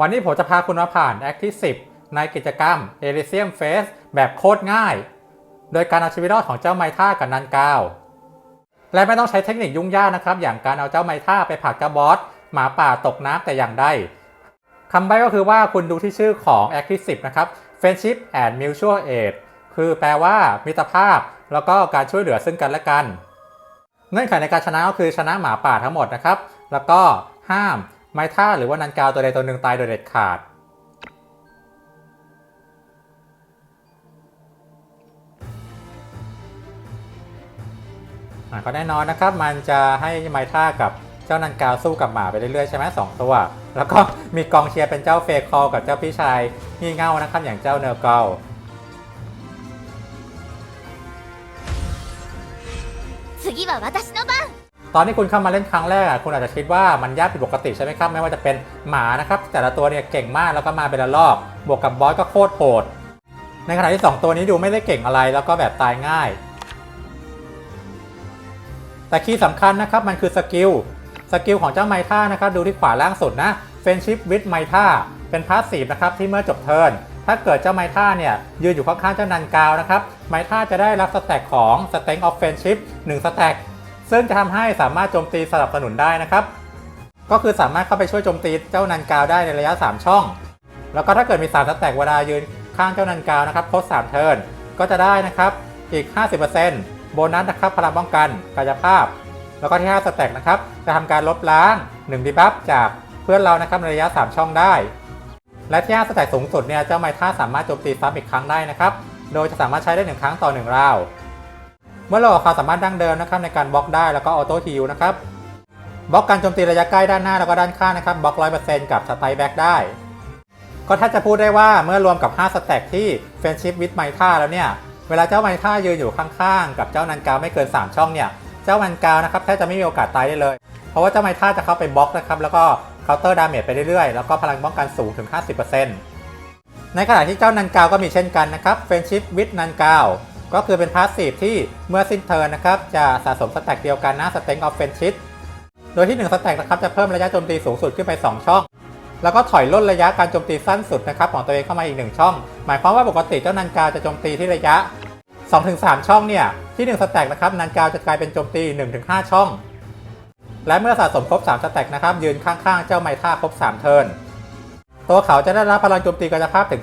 วันนี้ผมจะพาคุณมาผ่าน Act ที่ 10 ในกิจกรรม Elysium Face แบบโคตรง่าย โดยการเอาชีวิตรอดของเจ้าไมท่ากับนันกาว และไม่ต้องใช้เทคนิคยุ่งยากนะครับ อย่างการเอาเจ้าไมท่าไปผักเจ้าบอสหมาป่าตกน้ำแต่อย่างใดคำใบ้ก็คือว่าคุณดูที่ชื่อของ Act ที่ 10 นะครับ Friendship and Mutual Aid คือแปลว่ามิตรภาพ แล้วก็การช่วยเหลือซึ่งกันและกัน เงื่อนไขในการชนะก็คือชนะหมาป่าทั้งหมดนะครับ แล้วก็ห้าม ไม้ท่าหรือว่านันกาวตัวใดตัวหนึ่งตายโดยเด็ดขาด อ่ะก็แน่นอนนะครับ มันจะให้ไม้ท่ากับเจ้านันกาวสู้กับหมาไปเรื่อยๆใช่ไหมสองตัว แล้วก็มีกองเชียร์เป็นเจ้าเฟคอลกับเจ้าพี่ชายงี่เง่านะครับอย่างเจ้าเนอร์กอล 次は私の番 ตอนที่คุณเข้ามาเล่นครั้งแรกอะคุณอาจจะคิดว่ามันยากผิดปกติใช่ไหมครับ ไม่ว่าจะเป็นหมานะครับ แต่ละตัวเนี่ยเก่งมากแล้วก็มาเป็นละลอก บวกกับบอสก็โคตรโหด ในขณะที่ 2 ตัวนี้ดูไม่ได้เก่งอะไรแล้วก็แบบตายง่าย แต่คีย์สำคัญนะครับมันคือสกิล สกิลของเจ้าไมท่านะครับดูที่ขวาล่างสุดนะ Friendship with ไมท่าเป็นพาสซีฟนะครับที่เมื่อจบเทิร์นถ้าเกิดเจ้าไมท่าเนี่ยยืนอยู่ข้างๆเจ้านันกาวนะครับไมท่าจะได้รับสแต็กของ Strength of Friendship 1สแต็ก ซึ่งจะทำให้สามารถโจมตีสนับสนุนได้นะครับ ก็คือสามารถเข้าไปช่วยโจมตีเจ้านันกาวได้ในระยะ 3 ช่อง แล้วก็ถ้าเกิดมี3สแต็กเวลายืนข้างเจ้านันกาวนะครับครบ3เทิร์นก็จะได้นะครับอีก 50%โบนัสนะครับพลังป้องกันกายภาพ แล้วก็ที่5สแต็กนะครับจะทำการลบล้าง1ดีบัฟจากเพื่อนเรานะครับในระยะ 3 ช่องได้ และที่5สแต็กสูงสุดเนี่ยเจ้าไมท่าสามารถโจมตีซ้ำอีกครั้งได้นะครับโดยจะสามารถใช้ได้1ครั้งต่อ1ราว เมื่อเราออกความสามารถดั้งเดิมนะครับในการบล็อกได้แล้วก็ออโต้ฮิลนะครับบล็อกการโจมตีระยะใกล้ด้านหน้าแล้วก็ด้านข้างนะครับบล็อกร้อยเปอร์เซ็นต์กับสไตล์แบ็กได้ ก็ถ้าจะพูดได้ว่าเมื่อรวมกับ 5 สแต็กที่เฟนชิพวิดไมท่าแล้วเนี่ย เวลาเจ้าไมท่ายืนอยู่ข้างๆ กับเจ้านันกาวไม่เกิน 3 ช่องเนี่ย เจ้านันกาวนะครับแทบจะไม่มีโอกาสตายได้เลย เพราะว่าเจ้าไมท่าจะเข้าไปบล็อกนะครับแล้วก็เคาน์เตอร์ดาเมจไปเรื่อยๆ แล้วก็พลังป้องกันสูงถึง 50%ในขณะที่เจ้านันกาวก็มีเช่นกันนะครับเฟนชิพวิดนันกาว ก็คือเป็นพาสซีฟที่เมื่อสิ้นเทิร์นนะครับจะสะสมสแต็กเดียวกันนะสเต็งออฟเฟนชิพโดยที่1สแต็กนะครับจะเพิ่มระยะโจมตีสูงสุดขึ้นไป 2 ช่อง แล้วก็ถอยล่นระยะการโจมตีสั้นสุดนะครับของตัวเองเข้ามาอีก 1 ช่อง หมายความว่าปกติเจ้านันกาจะโจมตีที่ระยะ 2-3 ช่องเนี่ยที่1สแต็กนะครับนันกาจะกลายเป็นโจมตี 1-5 ช่อง และเมื่อสะสมครบ3สแต็กนะครับยืนข้างๆ เจ้าไมท่าครบ 3 เทิร์นตัวเขาจะได้รับพลังโจมตีกายภาพถึง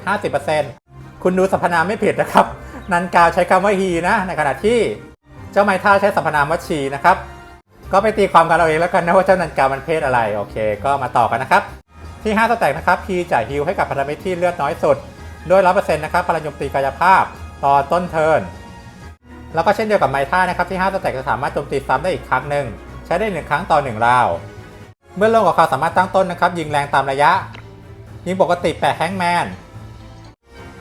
50%คุณดูสรรพนามไม่ผิดนะครับ นันกาวใช้คำว่าฮีนะ ในขณะที่เจ้าไมท่าใช้สรรพนามว่าชีนะครับ ก็ไปตีความกันเอาเองแล้วกันนะว่าเจ้านันกาวมันเพศอะไร โอเค ก็มาต่อกันนะครับ ที่5สแต็กนะครับพีจ่ายฮิลให้กับพันธมิตรที่เลือดน้อยสุดด้วย100%นะครับพลังโจมตีกายภาพต่อต้นเทิร์นแล้วก็เช่นเดียวกับไมท่านะครับที่5สแต็กจะสามารถโจมตีซ้ำได้อีกครั้งหนึ่งใช้ได้ 1 ครั้งต่อ1ราวเมื่อลงกับความสามารถตั้งต้นนะครับยิงแรงตามระยะ ยิงปกติแปะแฮงแมน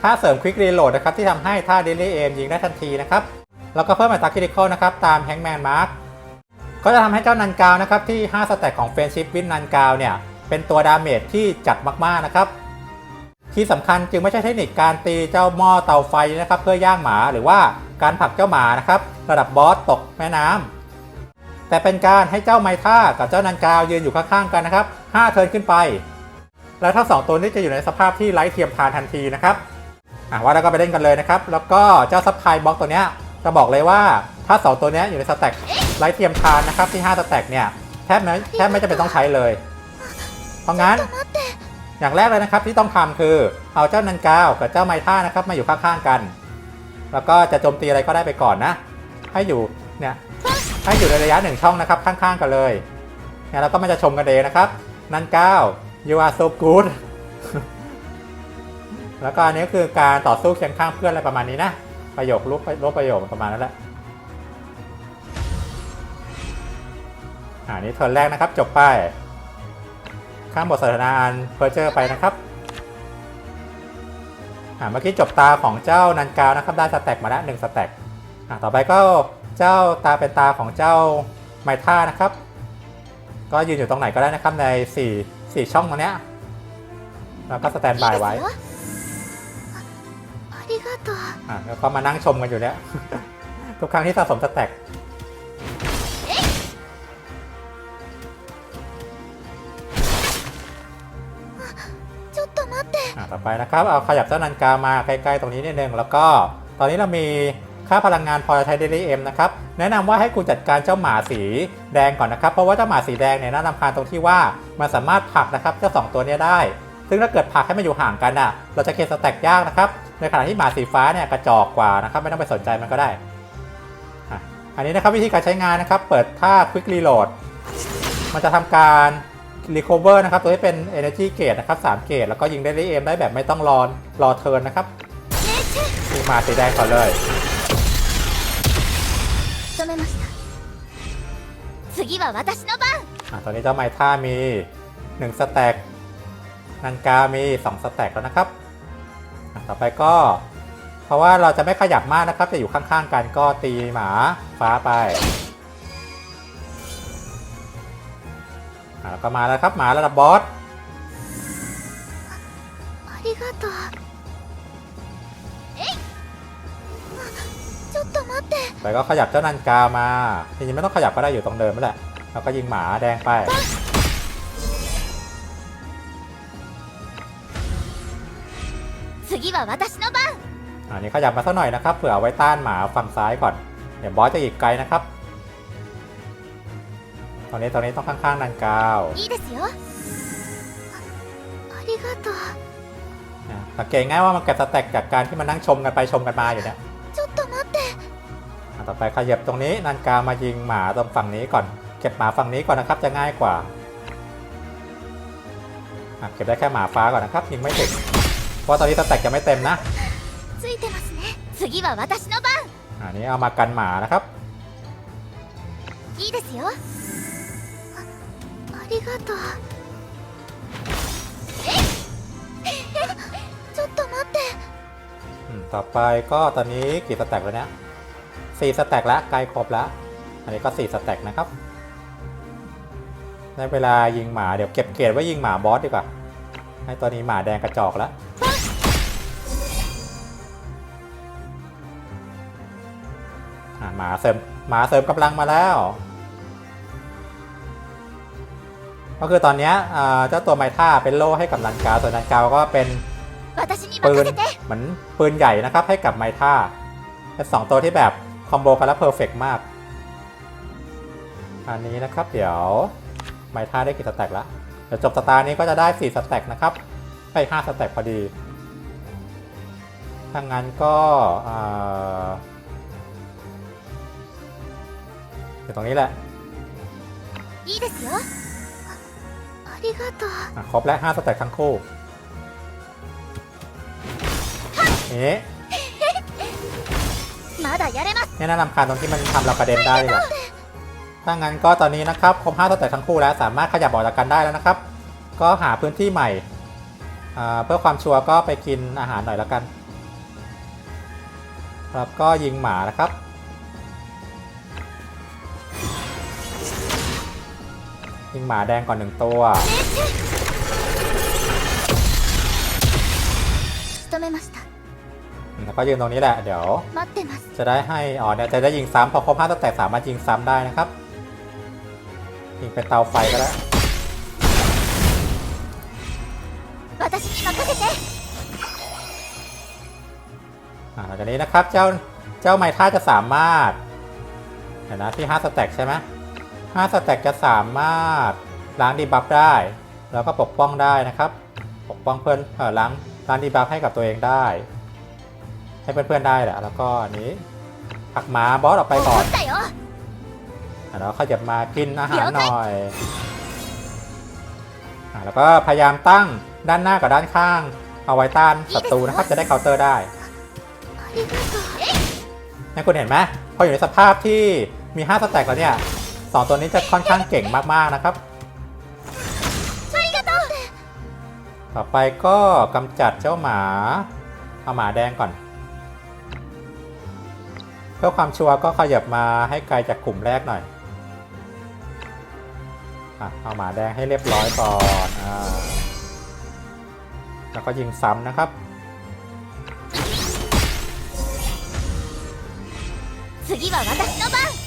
ท่าเสริมควิกรีโหลดนะครับที่ทำให้ท่าเดลี่เอมยิงได้ทันทีนะครับแล้วก็เพิ่มอัตราคริติคอลนะครับตามแฮงแมนมาร์กก็จะทำให้เจ้านันกาวนะครับที่ 5 สแต็กของเฟนชิพวินนันกาวเนี่ยเป็นตัวดาเมจที่จัดมากๆนะครับที่สำคัญจึงไม่ใช่เทคนิคการตีเจ้าหม้อเตาไฟนะครับเพื่อย่างหมาหรือว่าการผลักเจ้าหมานะครับระดับบอสตกแม่น้ำแต่เป็นการให้เจ้าไมท่ากับเจ้านันกาวยืนอยู่ข้างๆกันนะครับ 5 เทิร์นขึ้นไป แล้วทั้งสองตัวนี้จะอยู่ในสภาพที่ไร้เทียมทานทันทีนะครับ อะว่าแล้วก็ไปเล่นกันเลยนะครับ แล้วก็เจ้าซับไพบล็อกตัวเนี้ยจะบอกเลยว่าถ้าสองตัวเนี้ยอยู่ในสแต็กไร้เทียมทานนะครับที่5สแต็กเนี่ยแทบไม่แทบไม่จำเป็นต้องใช้เลย เพราะงั้นอย่างแรกเลยนะครับที่ต้องทำคือเอาเจ้านันกาวกับเจ้าไมท่านะครับมาอยู่ข้างๆกัน แล้วก็จะโจมตีอะไรก็ได้ไปก่อนนะ ให้อยู่เนี่ยให้อยู่ในระยะหนึ่งช่องนะครับข้างๆกันเลยเนี่ยแล้วก็มันจะชมกันเองนะครับนันกาว you are so good แล้วก็อันนี้คือการต่อสู้เคียงข้างเพื่อนอะไรประมาณนี้นะ ประโยคลบลบประโยคประมาณนั้นแหละอันนี้เทิร์นแรกนะครับ จบไป ข้ามบทสนทนาอันเพอร์เจอร์ไปนะครับอ่าเมื่อกี้จบตาของเจ้านันกาวนะครับ ได้สแต็กมาแล้วหนึ่งสแต็กอ่าต่อไปก็เจ้าตาเป็นตาของเจ้าไมท่านะครับ ก็ยืนอยู่ตรงไหนก็ได้นะครับใน4่ช่องตรงนี้แล้วก็สแตนบายไว้ がとう อ่ะแล้วก็มานั่งชมกันอยู่เนี่ย ทุกครั้งที่สะสมสแต็ก ょっと待って อ่ะต่อไปนะครับเอาขยับเจ้านันกามาใกล้ๆตรงนี้นิดนึงแล้วก็ตอนนี้เรามีค่าพลังงานพอจะใช้เดลี่เอ็มนะครับแนะนำว่าให้คุณจัดการเจ้าหมาสีแดงก่อนนะครับ เพราะว่าเจ้าหมาสีแดงเนี่ยน่ารำคาญตรงที่ว่ามันสามารถผลักนะครับเจ้าสองตัวเนี้ยได้ ซึ่งถ้าเกิดผลักให้มันอยู่ห่างกันอ่ะเราจะเคลียร์สแต็กยากนะครับ ในขณะที่หมาสีฟ้าเนี่ยกระจอกกว่านะครับ ไม่ต้องไปสนใจมันก็ได้ อันนี้นะครับวิธีการใช้งานนะครับ เปิดท่า Quick Reload มันจะทำการ Recover นะครับ ตัวที่เป็น Energy Gate นะครับ3เกตแล้วก็ยิงได้รีเอมได้แบบไม่ต้องรอรอเทิร์นนะครับหมาสีแดงก่อนเลยตอนนี้เจ้าไม้ท่ามี1สแต็กนังกามี2สแต็กแล้วนะครับ ต่อไปก็ เพราะว่าเราจะไม่ขยับมากนะครับ จะอยู่ข้างๆกันก็ตีหมาฟ้าไปแล้วก็มาแล้วครับหมาระดับบอสแต่ก็ขยับเจ้านันกามาจริงๆไม่ต้องขยับก็ได้อยู่ตรงเดิมนั่นแหละแล้วก็ยิงหมาแดงไป 次は私の番 อันนี้ขยับมาสักหน่อยนะครับเผื่อเอาไว้ต้านหมาฝั่งซ้ายก่อน เดี๋ยวบอสจะอีกไกลนะครับ ตอนนี้ตอนนี้ต้องข้างๆนันกาว いいですよあありがとう อ่ะสังเกตง่ายว่ามันเกิดสแต็กจากการที่มันนั่งชมกันไปชมกันมาอยู่เนี่ย ちょっと待って อ่ะต่อไปขยับตรงนี้นันกามายิงหมาตรงฝั่งนี้ก่อน เก็บหมาฝั่งนี้ก่อนนะครับจะง่ายกว่าอ่ะเก็บได้แค่หมาฟ้าก่อนนะครับยิงไม่ถึงเพ ราะตอนนี้สแต็ยังไม่เต็มนะอันนี้เอามากันหมานะครับต่อไปก็ตอนนี้กี่สแต็กแล้วเนี่ยสี่สแต็กแล้วไกลครบแล้ว อันนี้ก็สี่สแต็กนะครับได้เวลายิงหมาเดี๋ยวเก็บเกรดไว้ยิงหมาบอสดีกว่าให้ตอนนี้หมาแดงกระจอกแล้ว หมาเสริมหมาเสริมกำลังมาแล้ว ก็คือตอนนี้เจ้าตัวไมท่าเป็นโล่ให้กับลันกาส่วนลันกาก็เป็นปืนเหมือนปืนใหญ่นะครับให้กับไมท่าเป็นสองตัวที่แบบคอมโบกันแล้วเพอร์เฟกมาก อันนี้นะครับเดี๋ยวไมท่าได้กี่สแต็กแล้วเดี๋ยวจบสตาร์นี้ก็จะได้4สแต็กนะครับไป5สแต็กพอดีถ้างั้นก็อ่า อยู่ตรงนี้แหละ いいですよあありがとう อ่ะครบแล้ว5สแต็กทั้งคู่นี่ まだやれます เนี่ยน่ารำคาญตรงที่มันทำเรากระเด็นได้เลยถ้างั้นก็ตอนนี้นะครับครบ5สเต็ปทั้งคู่แล้วสามารถขยับออกจากกันได้แล้วนะครับ ก็หาพื้นที่ใหม่อ่าเพื่อความชัวร์ก็ไปกินอาหารหน่อยแล้วกันแล้วก็ยิงหมานะครับ ยิงหมาแดงก่อนหนึ่งตัว แล้วก็ยืนตรงนี้แหละ เดี๋ยว จะได้ให้ อ๋อเนี่ยจะได้ยิงซ้ำพอครบห้าตัวแต่สามารถยิงซ้ำได้นะครับ ยิงเป็นเตาไฟก็แล้หลังจากนี้นะครับ เจ้า เจ้าไม้ท่าจะสามารถเห็นนะที่ห้าสแต็กใช่ไหม 5สแต็กจะสามารถล้างดีบัฟได้ แล้วก็ปกป้องได้นะครับ ปกป้องเพื่อนเออล้างล้างดีบัฟให้กับตัวเองได้ ให้เพื่อนๆได้แหละแล้วก็นี้หักหมาบอสออกไปก่อนแล้วเขาจะมากินอาหารหน่อยแล้วก็พยายามตั้งด้านหน้ากับด้านข้าง เอาไว้ต้านศัตรูนะครับ จะได้เคาน์เตอร์ได้นี่คุณเห็นไหมพออยู่ในสภาพที่มี 5 สแต็กแล้วเนี่ย สองตัวนี้จะค่อนข้างเก่งมากๆนะครับ ありがとう ต่อไปก็กำจัดเจ้าหมา เอาหมาแดงก่อน เพื่อความชัวร์ก็ขยับมาให้ไกลจากกลุ่มแรกหน่อยอ่ะเอาหมาแดงให้เรียบร้อยก่อนอ่าแล้วก็ยิงซ้ำนะครับ 次は私の番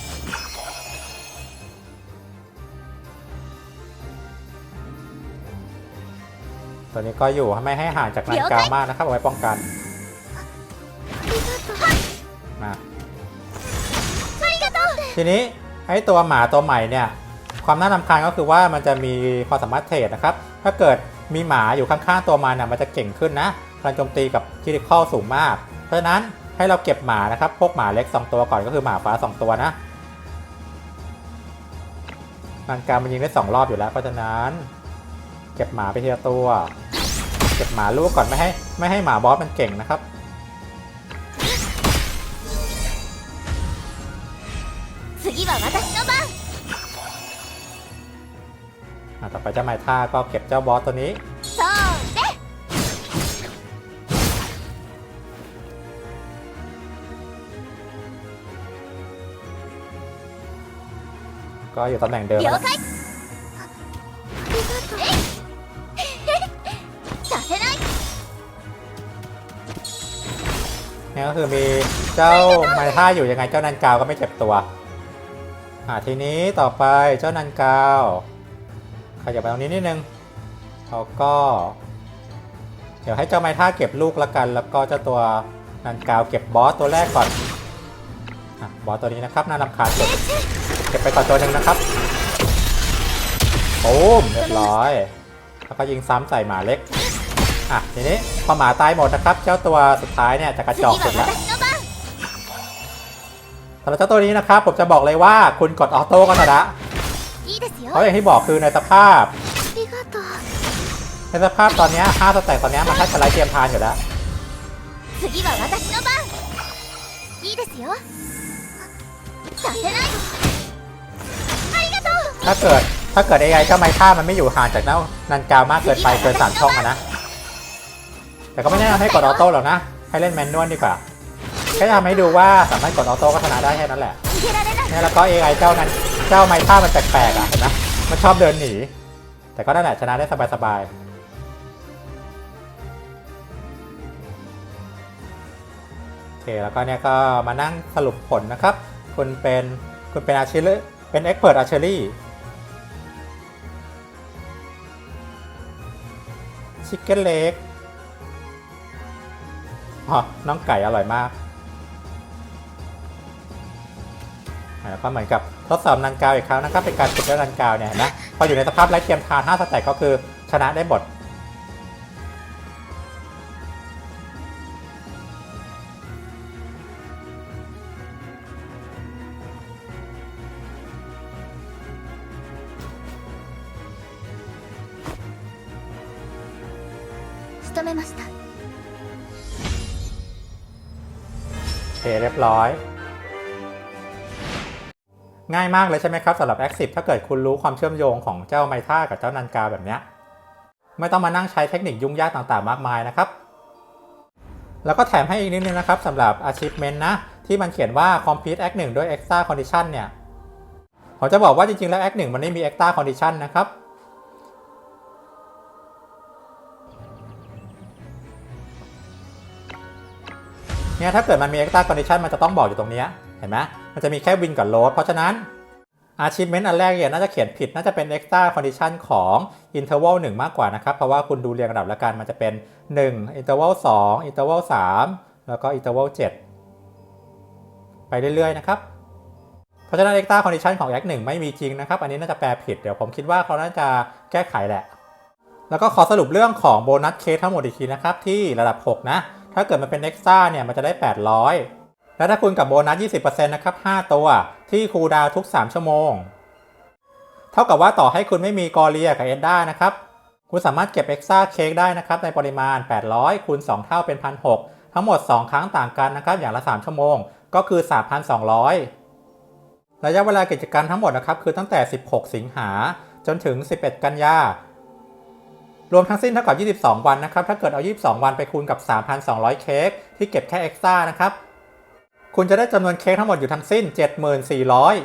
ตัวนี้ก็อยู่ไม่ให้ห่างจากนันกามากนะครับเอาไว้ป้องกันมาทีนี้ไอ้ตัวหมาตัวใหม่เนี่ยความน่ารำคาญก็คือว่ามันจะมีความสามารถเทรดนะครับ ถ้าเกิดมีหมาอยู่ข้างๆตัวมันนะมันจะเก่งขึ้นนะพลังโจมตีกับคิริคอลสูงมาก เพราะฉะนั้นให้เราเก็บหมานะครับ พวกหมาเล็ก 2 ตัวก่อนก็คือหมาฟ้า 2 ตัวนะนันการมันยิงได้ 2 รอบอยู่แล้วเพราะฉะนั้น เก็บหมาไปทีละตัว เก็บหมาลูกก่อนไม่ให้ไม่ให้หมาบอสมันเก่งนะครับ ต่อไปเจ้าหมายท่าก็เก็บเจ้าบอสตัวนี้ ก็อยู่ตำแหน่งเดิม เจ้ามันท่าอยู่ยังไงเจ้านันกาวก็ไม่เจ็บตัวอ่าทีนี้ต่อไปเจ้านันกาวขยับไปตรงนี้นิดนึงเขาก็ เดี๋ยวให้เจ้าไม้ท่าเก็บลูกละกัน แล้วก็เจ้าตัวนันกาวเก็บบอสตัวแรกก่อนอบอสตัวนี้นะครับน่ารำคาญสุดเก็บไปก่อนตัวหนึ่งนะครับโอ้มเรียบร้อย แล้วก็ยิงซ้ำใส่หมาเล็กอะทีนี้พอหมาตายหมดนะครับ เจ้าตัวสุดท้ายเนี่ยจะกระจอกสุดละ สำหรับเจ้าตัวนี้นะครับผมจะบอกเลยว่าคุณกดออโต้ก็ชนะเพราะอย่างที่บอกคือในสภาพ ในสภาพตอนนี้ห้าตัสแต่กตอนนี้มันแค่สไลด์เตรียมทานอยู่แล้วถ้าเกิดถ้าเกิดไอ้ไอ้เจ้าไม้ฆ่ามันไม่อยู่ห่างจากน,นันกามากเกินไปเกินสามช่องอะนะ แต่ก็ไม่แนะนำให้กดออโต้หรอกนะ ให้เล่นแมนนวลดีกว่า ก็จทำให้ดูว่าสามารถกดออโต้ก็ชนะได้แค่นั้นแหละนี่แล้วก็ AI เจ้านั้นเจ้าไม้ท่ามันแปลกๆอะเห็นไหมมันชอบเดินหนี แต่ก็นั่นแหละชนะได้สบายๆเคแล้วก็เนี่ยก็มานั่งสรุปผลนะครับ คุณเป็นคุณเป็นอาชีพเป็นเอ็กเพรสอาชีพชิคเก้นเล็กอ๋อน้องไก่อร่อยมาก ก็เหมือนกับทดสอบนันกาวอีกครั้งนะครับเป็นการฝึกเรื่องนันกาวเนี่ยเห็นไหมพออยู่ในสภาพไร้เทียมทาน5สแต็กก็คือชนะได้หมด 仕留めました โอเคเรียบร้อย ง่ายมากเลยใช่ไหมครับสำหรับ Active ถ้าเกิดคุณรู้ความเชื่อมโยงของเจ้าไมท่ากับเจ้านันกาแบบนี้ไม่ต้องมานั่งใช้เทคนิคยุ่งยากต่างๆ มากมายนะครับ แล้วก็แถมให้อีกนิดนึงนะครับสำหรับ Achievement นะ ที่มันเขียนว่า Complete Act 1ด้วย Extra Condition เนี่ยผมจะบอกว่าจริงๆ แล้ว Act 1มันไม่มี Extra Condition นะครับเนี่ยถ้าเกิดมันมี extra condition มันจะต้องบอกอยู่ตรงนี้ ห็นไหมมันจะมีแค่วินกับโ a ดเพราะฉะนั้น achievement อันแรกเนี่ยน่าจะเขียนผิดน่าจะเป็น extra condition ของ interval 1 มากกว่านะครับ เพราะว่าคุณดูเรียงลำดับแล้วกันมันจะเป็น 1 interval 2 interval 3 แล้วก็ interval 7 ไปเรื่อยๆ นะครับ เพราะฉะนั้น extra condition ของ act 1 ไม่มีจริงนะครับ อันนี้น่าจะแปลผิดเดี๋ยวผมคิดว่าเขาน่าจะแก้ไขแหละ แล้วก็ขอสรุปเรื่องของโบนัสเคสทั้งหมดอีกทีนะครับที่ระดับ 6 นะ ถ้าเกิดมันเป็น Extra เนี่ยมันจะได้ 800 แล้วถ้าคุณกับโบนัส 20%นะครับ 5 ตัว ที่คูดาวทุก 3 ชั่วโมง เท่ากับว่าต่อให้คุณไม่มีกอเรียกับเอ็นด้านะครับ คุณสามารถเก็บ Extra เค้กได้นะครับ ในปริมาณ 800คูณ2 เท่าเป็น 1,600 ทั้งหมด 2 ครั้งต่างกันนะครับ อย่างละ 3 ชั่วโมง ก็คือ 3,200 ระยะเวลากิจกรรมทั้งหมดนะครับ คือตั้งแต่ 16 สิงหา จนถึง 11 กันยารวมทั้งสิ้นเท่ากับ 22 วันนะครับ ถ้าเกิดเอา 22 วันไปคูณกับ 3,200 เค้กที่เก็บแค่เอ็กซ์ตร้านะครับ คุณจะได้จำนวนเค้กทั้งหมดอยู่ทั้งสิ้น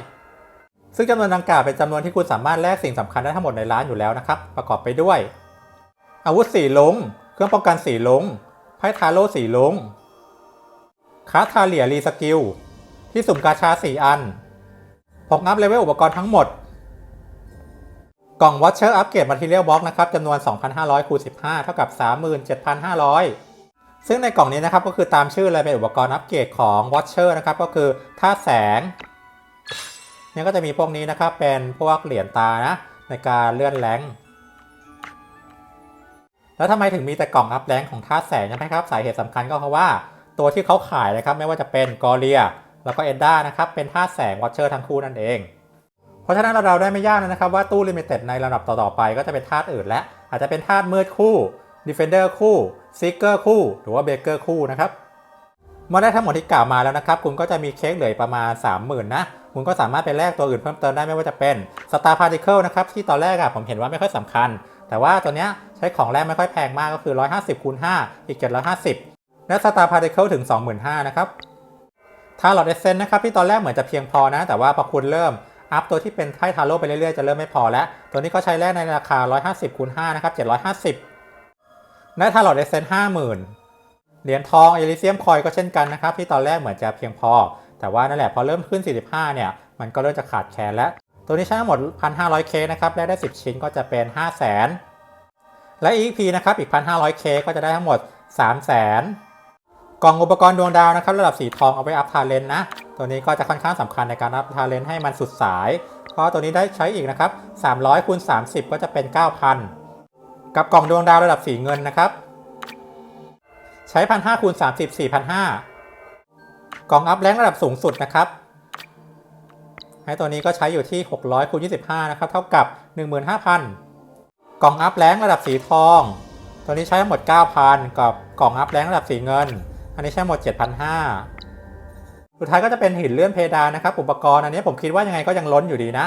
74,400 ซึ่งจำนวนดังกล่าวเป็นจำนวนที่คุณสามารถแลกสิ่งสำคัญได้ทั้งหมดในร้านอยู่แล้วนะครับ ประกอบไปด้วย อาวุธสีลง เครื่องป้องกันสีลง ไพ่ทาโร่สีลงคาทาเลียรีสกิล ที่สุ่มกาชา 4 อันผกอัพเลเวลอุปกรณ์ทั้งหมด กล่อง Watcher Upgrade Material Box นะครับจำนวน 2,500คูณ15 เท่ากับ 37,500 ซึ่งในกล่องนี้นะครับก็คือตามชื่อเลยเป็นอุปกรณ์อัปเกรดของ Watcher นะครับก็คือธาแสงเนี่ยก็จะมีพวกนี้นะครับเป็นพวกเหรียญตานะในการเลื่อนแรงแล้วทำไมถึงมีแต่กล่องอัพแรงของธาแสงใช่ไหมครับสาเหตุสำคัญก็เพราะว่าตัวที่เขาขายนะครับไม่ว่าจะเป็นกอเลียแล้วก็เอ็นด้านะครับเป็นธาแสง Watcher ทั้งคู่นั่นเอง เพราะฉะนั้นเราได้ไม่ยากนะครับ ว่าตู้ลิมิเต็ดในลำดับต่อๆไปก็จะเป็นธาตุอื่นและอาจจะเป็นธาตุมืดคู่ Defender คู่ Seeker คู่หรือว่า Baker คู่นะครับเมื่อได้ทั้งหมดที่กล่าวมาแล้วนะครับ คุณก็จะมีเค้กเหลือประมาณ 30,000 นะ คุณก็สามารถไปแลกตัวอื่นเพิ่มเติมได้ไม่ว่าจะเป็น Star Particle นะครับ ที่ตอนแรกอะผมเห็นว่าไม่ค่อยสำคัญ แต่ว่าตัวเนี้ยใช้ของแรกไม่ค่อยแพงมากก็คือ 150คูณ5อีก 750 และ Star Particle ถึง 25,000นะครับถ้าหลอดเอเซนนะครับที่ตอนแรกเหมือนจะเพียงพอนะ แต่ว่าพอคุณเริ่มอัพตัวที่เป็นไพ่ทาโร่ไปเรื่อยๆจะเริ่มไม่พอแล้ว ตัวนี้ก็ใช้แลกในราคา 150คูณ5นะครับ750 และถ้าหลอดเอเซน50,000เหรียญทองเอลิเซียมคอยก็เช่นกันนะครับ ที่ตอนแรกเหมือนจะเพียงพอ แต่ว่านั่นแหละพอเริ่มขึ้น 45 เนี่ย มันก็เริ่มจะขาดแคลนแล้ว ตัวนี้ใช้ทั้งหมด 1,500K นะครับแลกได้ 10 ชิ้นก็จะเป็น 500,000 และ EP นะครับอีก 1,500K ก็จะได้ทั้งหมด 300,000กล่องอุปกรณ์ดวงดาวนะครับระดับสีทองเอาไว้อัพทาเลนนะ ตัวนี้ก็จะค่อนข้างสำคัญในการอัพทาเลนให้มันสุดสาย เพราะตัวนี้ได้ใช้อีกนะครับ300คูณ30 ก็จะเป็น 9,000 กับกล่องดวงดาวระดับสีเงินนะครับ ใช้1,500คูณ30 4,500กล่องอัพแรงระดับสูงสุดนะครับให้ตัวนี้ก็ใช้อยู่ที่ 600คูณ25 นะครับ เท่ากับ 15,000 กล่องอัพแรงระดับสีทอง ตัวนี้ใช้ทั้งหมด 9,000 กับกล่องอัพแรงระดับสีเงิน อันนี้ใช้หมด 7,500 สุดท้ายก็จะเป็นหินเลื่อนเพดานนะครับ อุปกรณ์อันนี้ผมคิดว่ายังไงก็ยังล้นอยู่ดีนะ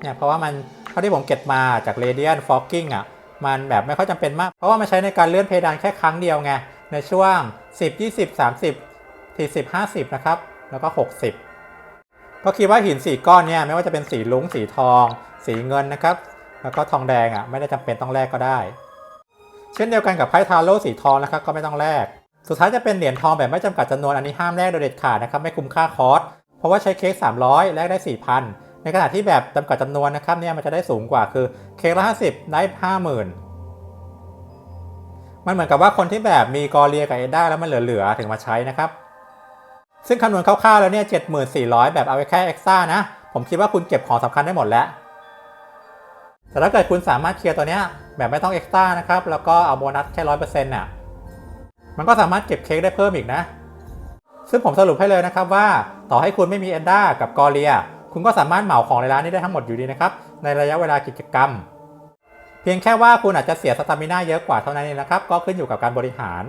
เนี่ยเพราะว่ามันเท่าที่ผมเก็บมาจาก Radiant Fogging อะ มันแบบไม่ค่อยจำเป็นมาก เพราะว่ามันใช้ในการเลื่อนเพดานแค่ครั้งเดียวไง ในช่วง 10 20 30 40 50 นะครับ แล้วก็ 60 ก็คิดว่าหินสีก้อนเนี่ยไม่ว่าจะเป็นสีลุ้งสีทอง สีเงินนะครับ แล้วก็ทองแดงอะไม่ได้จำเป็นต้องแลกก็ได้ เช่นเดียวกันกับไพ่ทาโร่สีทองนะครับก็ไม่ต้องแลกสุดท้ายจะเป็นเหรียญทองแบบไม่จำกัดจำนวนอันนี้ห้ามแลกโดยเด็ดขาดนะครับไม่คุ้มค่าคอร์สเพราะว่าใช้เค้ก300แลกได้4,000 ในขณะที่แบบจำกัดจำนวนนะครับเนี่ยมันจะได้สูงกว่าคือเค้กละ50ได้50,000มันเหมือนกับว่าคนที่แบบมีกอเรียกับเอด้าแล้วมันเหลือๆถึงมาใช้นะครับ ซึ่งคำนวณคร่าวๆแล้วเนี่ย74,00แบบเอาไว้แค่เอ็กซ่านะ ผมคิดว่าคุณเก็บของสำคัญได้หมดแล้วแต่ถ้าเกิดคุณสามารถเคลียร์ตัวเนี้ยแบบไม่ต้องเอ็กซ์ตร้านะครับ แล้วก็เอาโบนัสแค่ร้อยเปอร์เซ็นต์น่ะ มันก็สามารถเก็บเค้กได้เพิ่มอีกนะ ซึ่งผมสรุปให้เลยนะครับว่าต่อให้คุณไม่มีเอนด้ากับกอเลีย คุณก็สามารถเหมาของในร้านนี้ได้ทั้งหมดอยู่ดีนะครับในระยะเวลากิจกรรม เพียงแค่ว่าคุณอาจจะเสียสตามิน่าเยอะกว่าเท่านั้นเองนะครับ ก็ขึ้นอยู่กับการบริหาร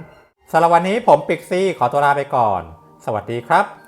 สำหรับวันนี้ผมปิกซี่ขอตัวลาไปก่อน สวัสดีครับ